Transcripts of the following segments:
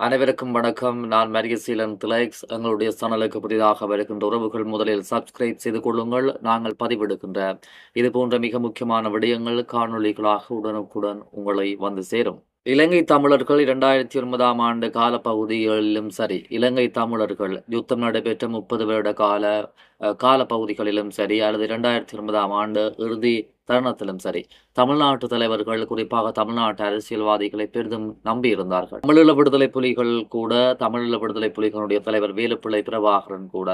அனைவருக்கும் வணக்கம். நான் மரியசீலன் திலக்ஸ். எங்களுடைய சேனலுக்கு புதிதாக வருகின்ற உறவுகள் முதலில் சப்ஸ்கிரைப் செய்து கொள்ளுங்கள். நாங்கள் பதிவிடுகின்ற இது போன்ற மிக முக்கியமான விடயங்கள் காணொளிகளாக உடனுக்குடன் உங்களை வந்து சேரும். இலங்கை தமிழர்கள் இரண்டாயிரத்தி ஒன்பதாம் ஆண்டு காலப்பகுதிகளிலும் சரி இலங்கை தமிழர்கள் யுத்தம் நடைபெற்ற முப்பது வருட கால காலப்பகுதிகளிலும் சரி அல்லது இரண்டாயிரத்தி ஒன்பதாம் ஆண்டு இறுதி தருணத்திலும் சரி. தமிழ்நாட்டு தலைவர்கள் குறிப்பாக தமிழ்நாட்டு அரசியல்வாதிகளை பெரிதும் நம்பியிருந்தார்கள். தமிழீழ விடுதலை புலிகள் கூட தமிழீழ விடுதலை புலிகளுடைய தலைவர் வேலுப்பிள்ளை பிரபாகரன் கூட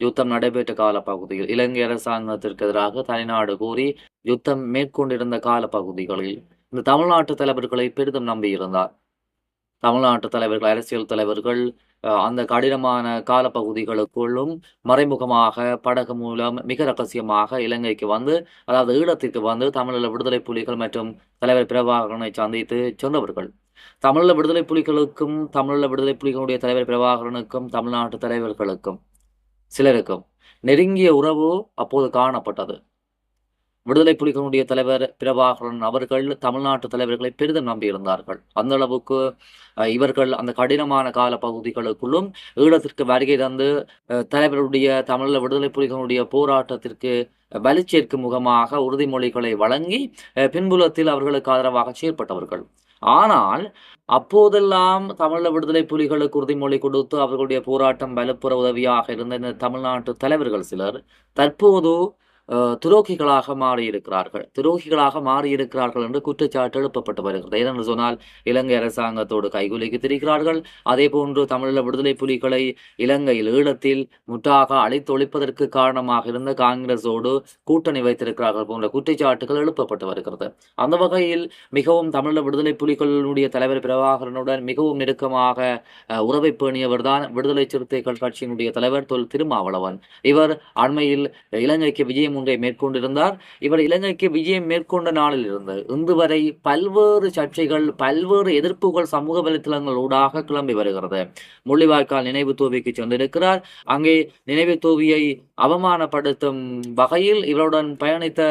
யுத்தம் நடைபெற்ற காலப்பகுதியில் இலங்கை அரசாங்கத்திற்கு எதிராக தனிநாடு கூறி யுத்தம் மேற்கொண்டிருந்த காலப்பகுதிகளில் இந்த தமிழ்நாட்டு தலைவர்களை பெரிதும் நம்பியிருந்தார். தமிழ்நாட்டு தலைவர்கள் அரசியல் தலைவர்கள் அந்த கடினமான காலப்பகுதிகளுக்குள்ளும் மறைமுகமாக படகு மூலம் மிக ரகசியமாக இலங்கைக்கு வந்து அதாவது ஈழத்திற்கு வந்து தமிழீழ விடுதலை புலிகள் மற்றும் தலைவர் பிரபாகரனை சந்தித்து சென்றவர்கள் தமிழீழ விடுதலை புலிகளுக்கும் தமிழீழ விடுதலை புலிகளுடைய தலைவர் பிரபாகரனுக்கும் தமிழ்நாட்டு தலைவர்களுக்கும் சிலருக்கும் நெருங்கிய உறவு அப்போது காணப்பட்டது. விடுதலை புலிகளுடைய தலைவர் பிரபாகரன் அவர்கள் தமிழ்நாட்டு தலைவர்களை பெரிதும் நம்பியிருந்தார்கள். அந்த அளவுக்கு இவர்கள் அந்த கடினமான கால பகுதிகளுக்குள்ளும் ஈழத்திற்கு வருகை தந்து தலைவருடைய தமிழ விடுதலை புலிகளுடைய போராட்டத்திற்கு வலிச்சேர்க்கும் முகமாக உறுதிமொழிகளை வழங்கி அஹ், பின்புலத்தில் அவர்களுக்கு ஆதரவாக செயற்பட்டவர்கள். ஆனால் அப்போதெல்லாம் தமிழ விடுதலை புலிகளுக்கு உறுதிமொழி கொடுத்து அவர்களுடைய போராட்டம் வலுப்புற உதவியாக இருந்த இந்த தமிழ்நாட்டு தலைவர்கள் சிலர் தற்போது துரோகிகளாக மாறியிருக்கிறார்கள். துரோகிகளாக மாறியிருக்கிறார்கள் என்று குற்றச்சாட்டு எழுப்பப்பட்டு வருகிறது. ஏனென்று சொன்னால் இலங்கை அரசாங்கத்தோடு கைகுலுக்கி திரிகிறார்கள். அதே போன்று தமிழீழ விடுதலை புலிகளை இலங்கையில் ஈழத்தில் முற்றாக அழித்தொழிப்பதற்கு காரணமாக இருந்த காங்கிரஸோடு கூட்டணி வைத்திருக்கிறார்கள் போன்ற குற்றச்சாட்டுகள் எழுப்பப்பட்டு வருகிறது. அந்த வகையில் மிகவும் தமிழீழ விடுதலை புலிகளுடைய தலைவர் பிரபாகரனுடன் மிகவும் நெருக்கமாக உறவை பேணியவர் தான் விடுதலை சிறுத்தைகள் கட்சியினுடைய தலைவர் தொல் திருமாவளவன். இவர் அண்மையில் இலங்கைக்கு விஜயம் ஒன்றை மேற்கொண்டிருந்தார். இவர் இலங்கைக்கு விஜயம் மேற்கொண்ட நாளில் இருந்து இன்று வரை பல்வேறு சர்ச்சைகள் பல்வேறு எதிர்ப்புகள் சமூக வலைத்தளங்கள் ஊடாக கிளம்பி வருகிறது. முள்ளிவாய்க்கால் நினைவு தோவிக்கு சென்றிருக்கிறார். அங்கே நினைவு தோவியை அவமானப்படுத்தும் வகையில் இவருடன் பயணித்த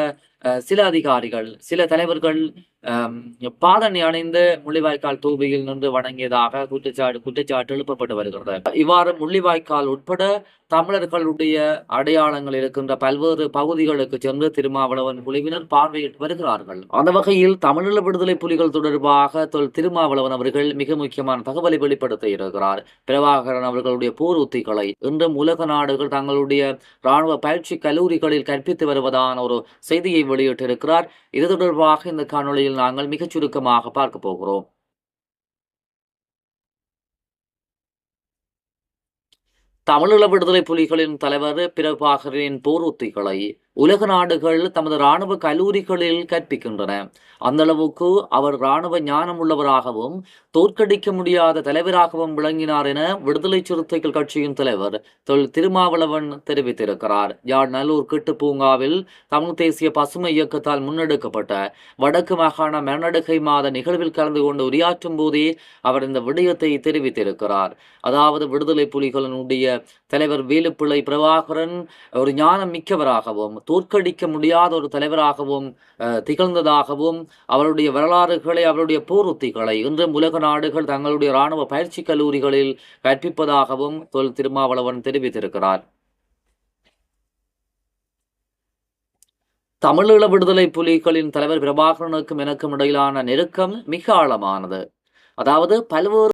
சில அதிகாரிகள் சில தலைவர்கள் பாதனை பாதணி அணிந்து முள்ளிவாய்க்கால் தூபியில் நின்று வணங்கியதாக குற்றச்சாட்டு குற்றச்சாட்டு எழுப்பப்பட்டு வருகிறது. இவ்வாறு முள்ளிவாய்க்கால் உட்பட தமிழர்களுடைய அடையாளங்கள் இருக்கின்ற பல்வேறு பகுதிகளுக்கு சென்று திருமாவளவன் குழுவினர் பார்வையிட்டு வருகிறார்கள். அந்த வகையில் தமிழீழ விடுதலை புலிகள் தொடர்பாக தொல் திருமாவளவன் அவர்கள் மிக முக்கியமான தகவலை வெளிப்படுத்த இருக்கிறார். பிரபாகரன் அவர்களுடைய போர் உத்திகளை இன்றும் உலக நாடுகள் தங்களுடைய இராணுவ பயிற்சி கல்லூரிகளில் கற்பித்து வருவதான ஒரு செய்தியை வெளியிட்டிருக்கிறார். இது தொடர்பாக இந்த காணொளியில் நாங்கள் மிகச் சுருக்கமாக பார்க்க போகிறோம். தமிழீழ விடுதலை புலிகளின் தலைவர் பிரபாகரின் போர் உத்திகளை உலக நாடுகள் தமது இராணுவ கல்லூரிகளில் கற்பிக்கின்றன. அந்த அளவுக்கு அவர் இராணுவ ஞானம் உள்ளவராகவும் தோற்கடிக்க முடியாத தலைவராகவும் விளங்கினார் என விடுதலை சிறுத்தைகள் கட்சியின் தலைவர் தொல். திருமாவளவன் தெரிவித்திருக்கிறார். யாழ் நல்லூர் கிட்டு பூங்காவில் தமிழ் தேசிய பசுமை இயக்கத்தால் முன்னெடுக்கப்பட்ட வடக்கு மாகாண மேனடுகை மாத நிகழ்வில் கலந்து கொண்டு உரையாற்றும் போதே அவர் இந்த விடயத்தை தெரிவித்திருக்கிறார். அதாவது விடுதலை புலிகளினுடைய தலைவர் வேலுப்பிள்ளை பிரபாகரன் ஒரு ஞானம் மிக்கவராகவும் தோற்கடிக்க முடியாத ஒரு தலைவராகவும் திகழ்ந்ததாகவும் அவருடைய வரலாறுகளை அவருடைய போர்வத்திகளை இன்றும் உலக நாடுகள் தங்களுடைய இராணுவ பயிற்சி கல்லூரிகளில் கற்பிப்பதாகவும் தொல் திருமாவளவன் தெரிவித்திருக்கிறார். தமிழீழ விடுதலை புலிகளின் தலைவர் பிரபாகரனுக்கும் எனக்கும் இடையிலான நெருக்கம் மிக ஆழமானது. அதாவது பல்வேறு